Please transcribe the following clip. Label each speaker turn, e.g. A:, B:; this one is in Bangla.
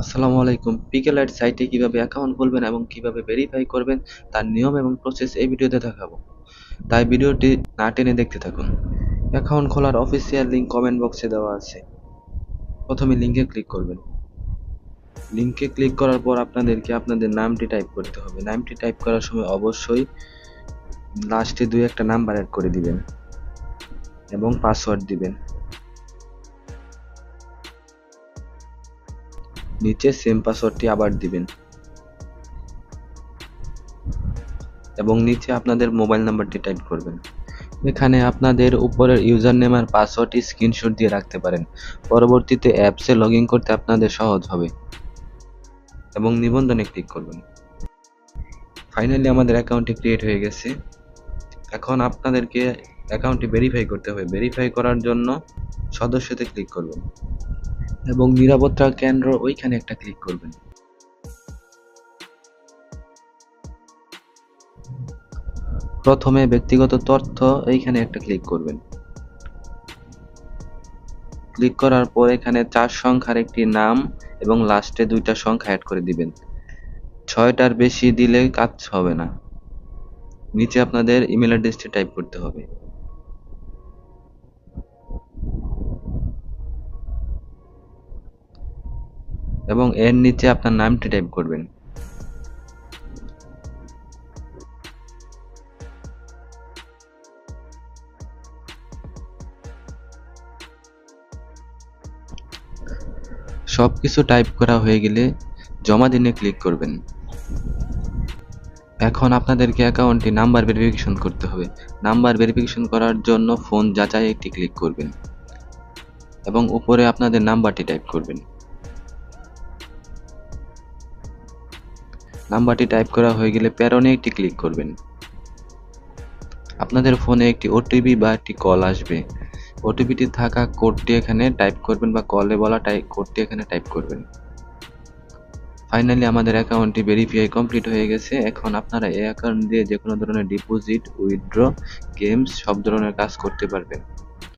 A: আসসালামু আলাইকুম। পিকেলাইট সাইটে কীভাবে অ্যাকাউন্ট খুলবেন এবং কীভাবে ভেরিফাই করবেন তার নিয়ম এবং প্রসেস এই ভিডিওতে দেখাবো। তাই ভিডিওটি না টেনে দেখতে থাকুন। অ্যাকাউন্ট খোলার অফিসিয়াল লিঙ্ক কমেন্ট বক্সে দেওয়া আছে। প্রথমে লিঙ্কে ক্লিক করবেন। লিঙ্কে ক্লিক করার পর আপনাদেরকে আপনাদের নামটি টাইপ করতে হবে। নামটি টাইপ করার সময় অবশ্যই লাস্টে দুই একটা নাম্বার অ্যাড করে দিবেন এবং পাসওয়ার্ড দিবেন। নিচে সেম পাসওয়ার্ডটি আবার দিবেন। এবং নিচে আপনাদের মোবাইল নাম্বারটি টাইপ করবেন। এখানে আপনাদের উপরের ইউজার নেম আর পাসওয়ার্ডটি স্ক্রিনশট দিয়ে রাখতে পারেন। পরবর্তীতে অ্যাপসে লগ করতে আপনাদের সহজ হবে। এবং নিবন্ধনে ক্লিক করবেন। ফাইনালি আমাদের অ্যাকাউন্টটি ক্রিয়েট হয়ে গেছে। এখন আপনাদেরকে অ্যাকাউন্টটি ভেরিফাই করতে হবে। ভেরিফাই করার জন্য সদস্যতে ক্লিক করবেন। এবং নিরাপত্তা কেন্দ্র ওইখানে একটা ক্লিক করবেন। প্রথমে ব্যক্তিগত তথ্য এইখানে একটা ক্লিক করবেন। ক্লিক করার পর এখানে চার সংখ্যার একটি নাম এবং লাস্টে দুইটা সংখ্যা অ্যাড করে দিবেন। ছয়টার বেশি দিলে কাজ হবে না। নিচে আপনাদের ইমেল অ্যাড্রেসটি টাইপ করতে হবে। এবং এর নিচে আপনার নামটি টাইপ করবেন। সব কিছু টাইপ করা হয়ে গেলে জমা দিনে ক্লিক করবেন। এখন আপনাদেরকে অ্যাকাউন্টটি নাম্বার ভেরিফিকেশন করতে হবে। নাম্বার ভেরিফিকেশন করার জন্য ফোন যাচাই একটি ক্লিক করবেন এবং উপরে আপনাদের নাম্বারটি টাইপ করবেন। নাম্বারটি টাইপ করা হয়ে গেলে প্যারনে একটি ক্লিক করবেন। আপনাদের ফোনে একটি ওটিপি বা একটি কল আসবে। ওটিপিটি থাকা কোডটি এখানে টাইপ করবেন বা কলে বলা টাইপ কোডটি এখানে টাইপ করবেন। ফাইনালি আমাদের অ্যাকাউন্টটি ভেরিফাই কমপ্লিট হয়ে গেছে। এখন আপনারা এই অ্যাকাউন্ট দিয়ে যে কোনো ধরনের ডিপোজিট, উইথড্র, গেমস সব ধরনের কাজ করতে পারবেন।